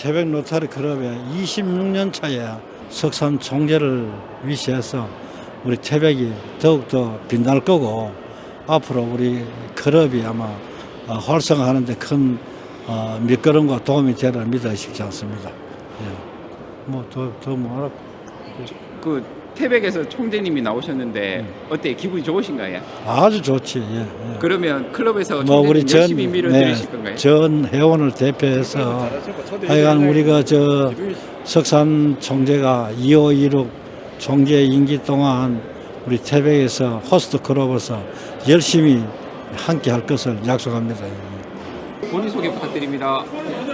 태백 로타리 클럽의 26년 차에 석산 총재를 위시해서 우리 태백이 더욱더 빛날 거고 앞으로 우리 클럽이 아마 어, 활성화하는 데 큰 어, 밑거름과 도움이 되리라 믿어 싶지 않습니다. 예. 뭐더더 뭐라 그 태백에서 총재님이 나오셨는데 어때 기분이 좋으신가요? 아주 좋지. 예, 예. 그러면 클럽에서 뭐 총재님 우리 전, 열심히 밀어드리실 건가요? 전 회원을 대표해서 하여간 우리가 저 석산 총재가 2516 총재 임기 동안 우리 태백에서 호스트 클럽에서 열심히 함께 할 것을 약속합니다. 본인 소개 부탁드립니다.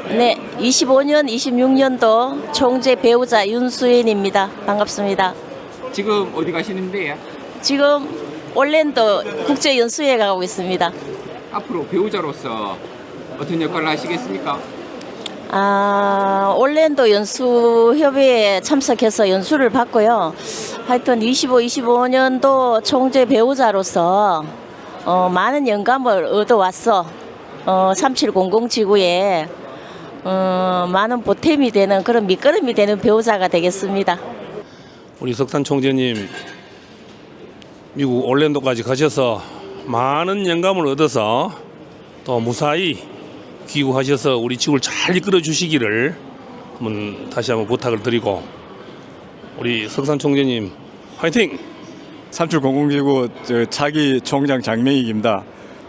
네, 25년, 26년도 총재 배우자 윤수인입니다. 반갑습니다. 지금 어디 가시는데요? 지금 올랜도 국제 연수회 가고 있습니다. 앞으로 배우자로서 어떤 역할을 하시겠습니까? 아, 올랜도 연수 협의회에 참석해서 연수를 받고요. 하여튼 25, 25년도 총재 배우자로서 어, 많은 영감을 얻어왔어. 어, 3700 지구에 어, 많은 보탬이 되는 그런 밑거름이 되는 배우자가 되겠습니다. 우리 석산 총재님 미국 올랜도까지 가셔서 많은 영감을 얻어서 또 무사히 귀국하셔서 우리 지구를 잘 이끌어 주시기를 한번 다시 한번 부탁을 드리고 우리 석산 총재님 화이팅! 3700지구 저 차기 총장 장명익입니다.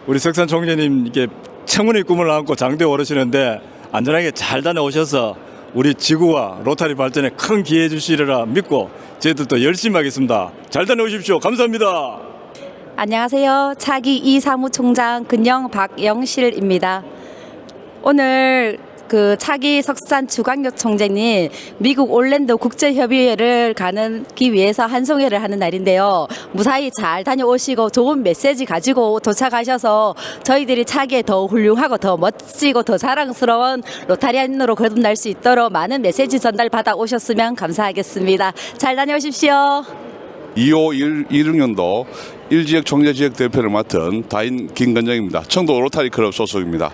우리 석산 총재님 이게 청운의 꿈을 안고 장대 오르시는데 안전하게 잘 다녀오셔서 우리 지구와 로타리 발전에 큰 기회 주시리라 믿고 저희들도 열심히 하겠습니다. 잘 다녀오십시오. 감사합니다. 안녕하세요. 차기 이 사무총장 근영 박영실입니다. 오늘 그 차기 석산 주광역 총재님 미국 올랜도 국제협의회를 가는기 위해서 한송회를 하는 날인데요. 무사히 잘 다녀오시고 좋은 메시지 가지고 도착하셔서 저희들이 차기에 더 훌륭하고 더 멋지고 더 자랑스러운 로타리안으로 거듭날 수 있도록 많은 메시지 전달 받아 오셨으면 감사하겠습니다. 잘 다녀오십시오. 2516년도 일지역 총재지역 대표를 맡은 다인 김건정입니다. 청도 로타리 클럽 소속입니다.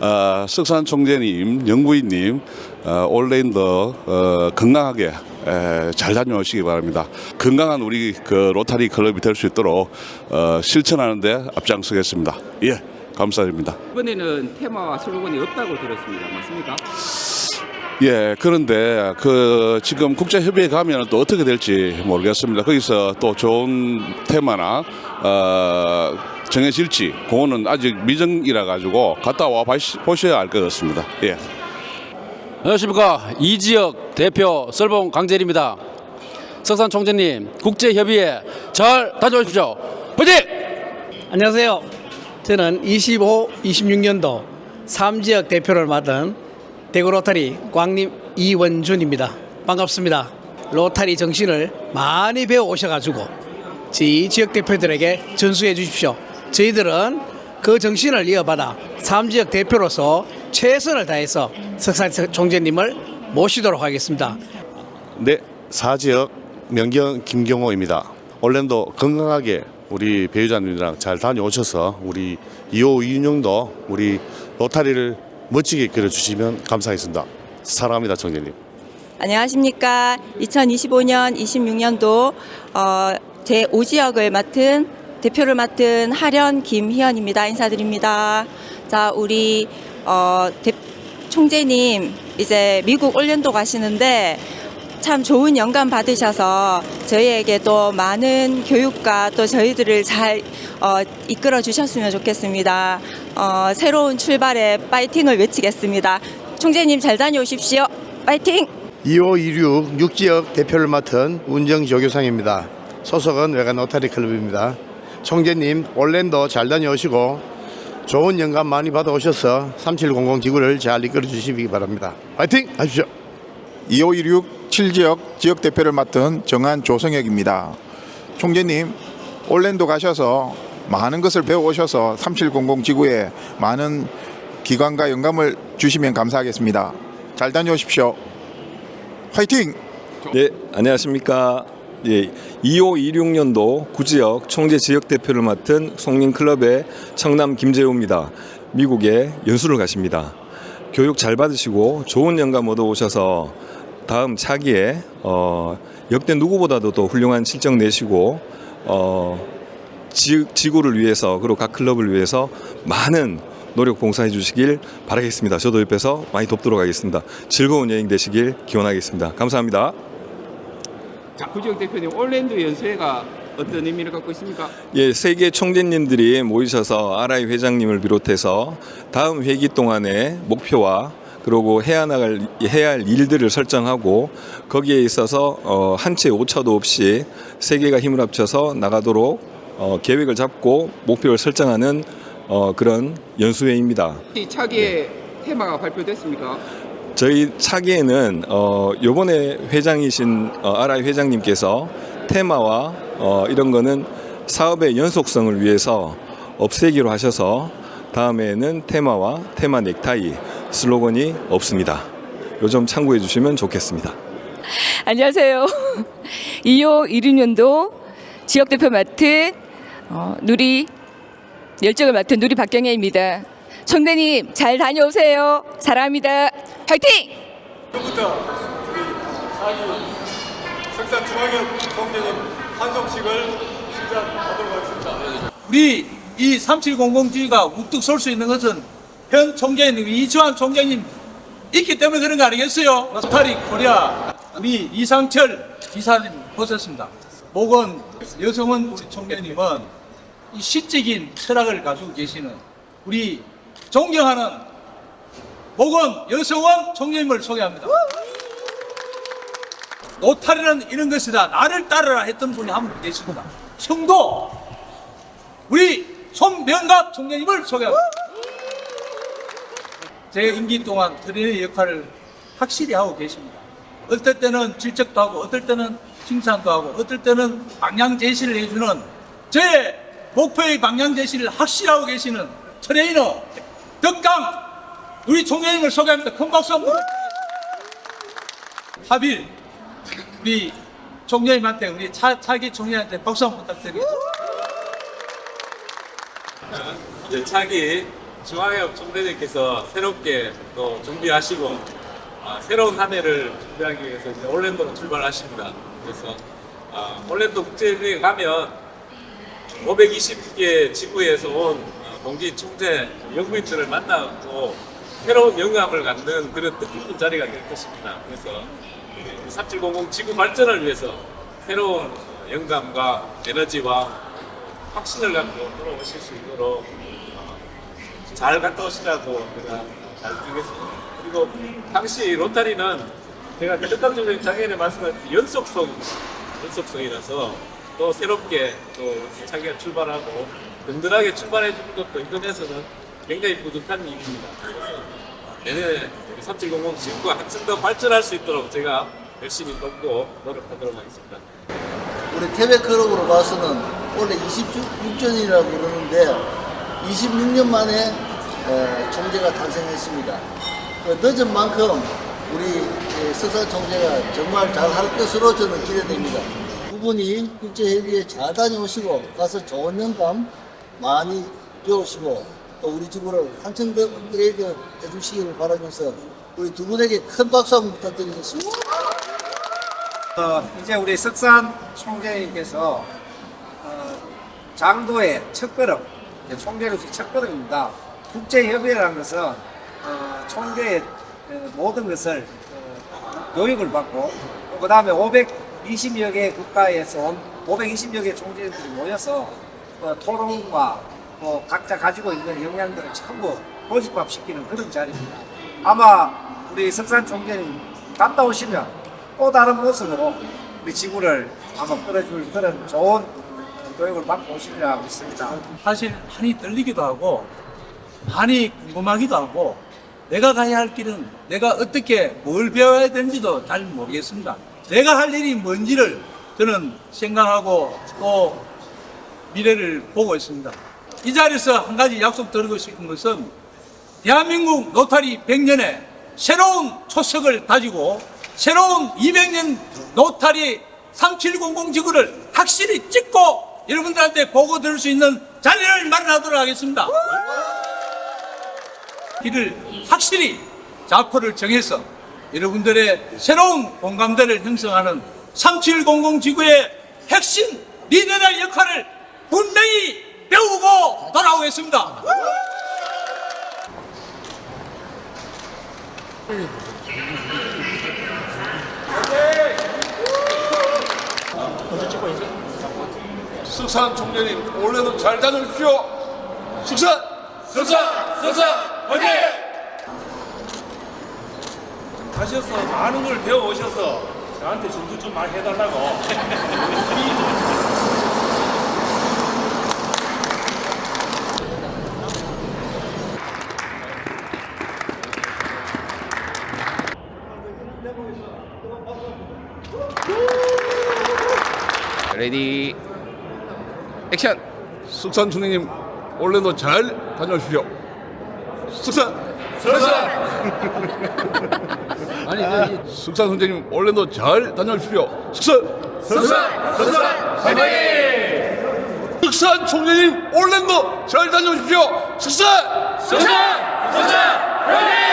어, 석산 총재님, 영부인님, 어, 올랜더 어, 건강하게 에, 잘 다녀오시기 바랍니다. 건강한 우리 그 로타리 클럽이 될 수 있도록 어, 실천하는데 앞장서겠습니다. 예, 감사드립니다. 이번에는 테마와 슬로건이 없다고 들었습니다. 맞습니까? 예, 그런데 그 지금 국제협의회 가면 또 어떻게 될지 모르겠습니다. 거기서 또 좋은 테마나 어, 정해질지 그거는 아직 미정이라 가지고 갔다 와 보셔야 알 것 같습니다. 예. 안녕하십니까 이 지역 대표 설봉 강재일입니다. 석산 총재님 국제협의회 잘 다녀오십시오. 화이팅! 안녕하세요. 저는 25, 26년도 3지역 대표를 맡은 대구 로타리 광림 이원준입니다. 반갑습니다. 로타리 정신을 많이 배워 오셔가지고 저희 지역 대표들에게 전수해 주십시오. 저희들은 그 정신을 이어받아 3지역 대표로서 최선을 다해서 석산 총재님을 모시도록 하겠습니다. 네, 사지역 명경 김경호입니다. 올랜도 건강하게 우리 배우자님이랑 잘 다녀오셔서 우리 2호 이윤영도 우리 로타리를 멋지게 그려주시면 감사하겠습니다. 사랑합니다, 총재님. 안녕하십니까. 2025년, 26년도 어, 제 5지역을 맡은 대표를 맡은 하련 김희연입니다. 인사드립니다. 자, 우리 어, 대, 총재님 이제 미국 올랜도 가시는데 참 좋은 영감 받으셔서 저희에게 또 많은 교육과 또 저희들을 잘 어, 이끌어 주셨으면 좋겠습니다. 어, 새로운 출발에 파이팅을 외치겠습니다. 총재님 잘 다녀오십시오. 파이팅! 2526 6지역 대표를 맡은 운정 조교상입니다. 소속은 외관 노타리 클럽입니다. 총재님 올랜도 잘 다녀오시고 좋은 영감 많이 받아오셔서 3700 지구를 잘 이끌어 주시기 바랍니다. 화이팅 하십시오. 2516 7지역 지역 대표를 맡은 정한 조성혁입니다. 총재님 올랜도 가셔서 많은 것을 배워오셔서 3700 지구에 많은 기관과 영감을 주시면 감사하겠습니다. 잘 다녀오십시오. 화이팅! 네, 안녕하십니까. 예, 2526년도 구지역 총재 지역 대표를 맡은 송林클럽의 청남 김재우입니다. 미국에 연수를 가십니다. 교육 잘 받으시고 좋은 영감 얻어 오셔서 다음 차기에 어, 역대 누구보다도 또 훌륭한 실적 내시고 어, 지, 지구를 위해서 그리고 각 클럽을 위해서 많은 노력 봉사해 주시길 바라겠습니다. 저도 옆에서 많이 돕도록 하겠습니다. 즐거운 여행 되시길 기원하겠습니다. 감사합니다. 자, 구지혁 대표님 올랜도 연수회가 어떤 의미를 갖고 있습니까? 예, 세계 총재님들이 모이셔서 아라이 회장님을 비롯해서 다음 회기 동안의 목표와 그리고 해야 나갈 해야 할 일들을 설정하고 거기에 있어서 어, 한채 오차도 없이 세계가 힘을 합쳐서 나가도록 어, 계획을 잡고 목표를 설정하는 어, 그런 연수회입니다. 이 차기의 테마가 발표됐습니까? 저희 차기에는 어 요번에 회장이신 어, 아라이 회장님께서 테마와 어 이런 거는 사업의 연속성을 위해서 없애기로 하셔서 다음에는 테마와 테마 넥타이 슬로건이 없습니다. 요점 참고해 주시면 좋겠습니다. 안녕하세요. 2호 16년도 지역대표 맡은 어, 누리 열정을 맡은 누리 박경혜입니다. 총대님 잘 다녀오세요. 사랑합니다. 화이팅! 우리 이 3700G가 우뚝 설 수 있는 것은 현 총재님, 이주환 총재님 있기 때문에 그런 거 아니겠어요? 로타리 코리아 우리 이상철 이사님 보셨습니다. 목은 여성은 우리 총재님은 이 시적인 철학을 가지고 계시는 우리 존경하는 목은 여성원 총재님을 소개합니다. 노탈이는 이런 것이다. 나를 따르라 했던 분이 한 분 계십니다. 성도 우리 손명갑 총장님을 소개합니다. 제 임기 동안 트레이너의 역할을 확실히 하고 계십니다. 어떨 때는 질책도 하고, 어떨 때는 칭찬도 하고, 어떨 때는 방향 제시를 해주는 제 목표의 방향 제시를 확실하고 계시는 트레이너 덕강 우리 총장님을 소개합니다. 큰 박수 한번 부탁드립니다. 하빌 우리 총장님한테 우리 차, 차기 총장님한테 박수 한번 부탁드리겠습니다. 이제 차기 중앙협 총대님께서 새롭게 또 준비하시고 아, 새로운 한 해를 준비하기 위해서 이제 올랜도로 출발하십니다. 그래서 아, 올랜도 국제회의에 가면 520개 지구에서 온 어, 동지 총재 영부인들을 만나고 새로운 영감을 갖는 그런 뜻깊은 자리가 될 것입니다. 그래서 3700 지구 발전을 위해서 새로운 영감과 에너지와 확신을 갖고 돌아오실 수 있도록 어, 잘 갔다 오시라고 제가 잘 드리겠습니다. 그리고 당시 로타리는 제가 끝감정적인 장애인의 말씀한 연속성, 연속성이라서 또 새롭게 또 자기가 출발하고 든든하게 출발해 주는 것도 이금에서는 굉장히 뿌듯한 일입니다. 그래서 내년에 3700 지구가 한층 더 발전할 수 있도록 제가 열심히 돕고 노력하도록 하겠습니다. 우리 태백클럽으로 봐서는 원래 26전이라고 그러는데 26년 만에 에, 총재가 탄생했습니다. 그 늦은 만큼 우리 석산 총재가 정말 잘 할 것으로 저는 기대됩니다. 두 분이 국제회의에 잘 다녀오시고 가서 좋은 영감 많이 배우시고 또 우리 지구를 한층 더 업그레이드 해주시기를 바라면서 우리 두 분에게 큰 박수 한번 부탁드리겠습니다. 어, 이제 우리 석산 총재님께서 어, 장도의 첫걸음, 총재로서 첫걸음입니다. 국제협의라는 것은 어, 총재의 어, 모든 것을 어, 교육을 받고 그 다음에 520여 개 국가에서 온 520여 개 총재들이 모여서 어, 토론과 뭐 각자 가지고 있는 역량들을 전부 고집합시키는 그런 자리입니다. 아마 우리 석산 총재님 갔다 오시면 또 다른 모습으로 우리 지구를 아마 끌어줄 그런 좋은 교육을 받고 오시리라 믿습니다. 사실 많이 떨리기도 하고 많이 궁금하기도 하고 내가 가야 할 길은 내가 어떻게 뭘 배워야 되는지도 잘 모르겠습니다. 내가 할 일이 뭔지를 저는 생각하고 또 미래를 보고 있습니다. 이 자리에서 한 가지 약속 드리고 싶은 것은 대한민국 노타리 100년에 새로운 초석을 다지고 새로운 200년 노타리 3700 지구를 확실히 찍고 여러분들한테 보고 들을 수 있는 자리를 마련하도록 하겠습니다. 길을 확실히 좌표를 정해서 여러분들의 새로운 공감대를 형성하는 3700 지구의 핵심 리더의 역할을 분명히 배우고 돌아오겠습니다. 석산 총재님 올해도 잘 다녀오십시오. 석산! 석산! 석산! 화이팅! 가셔서 많은 걸 배워 오셔서 저한테 전수 좀 많이 해달라고. 레디 액션. 석산 총재님 올해도 잘 다녀오십시오. 석산! 석산! 아니, 석산 선생님 올해도 잘 다녀오십시오. 석산! 석산! 석산! 화이팅! 석산 총재님 올해도 잘 다녀오십시오. 석산! 석산! 석산!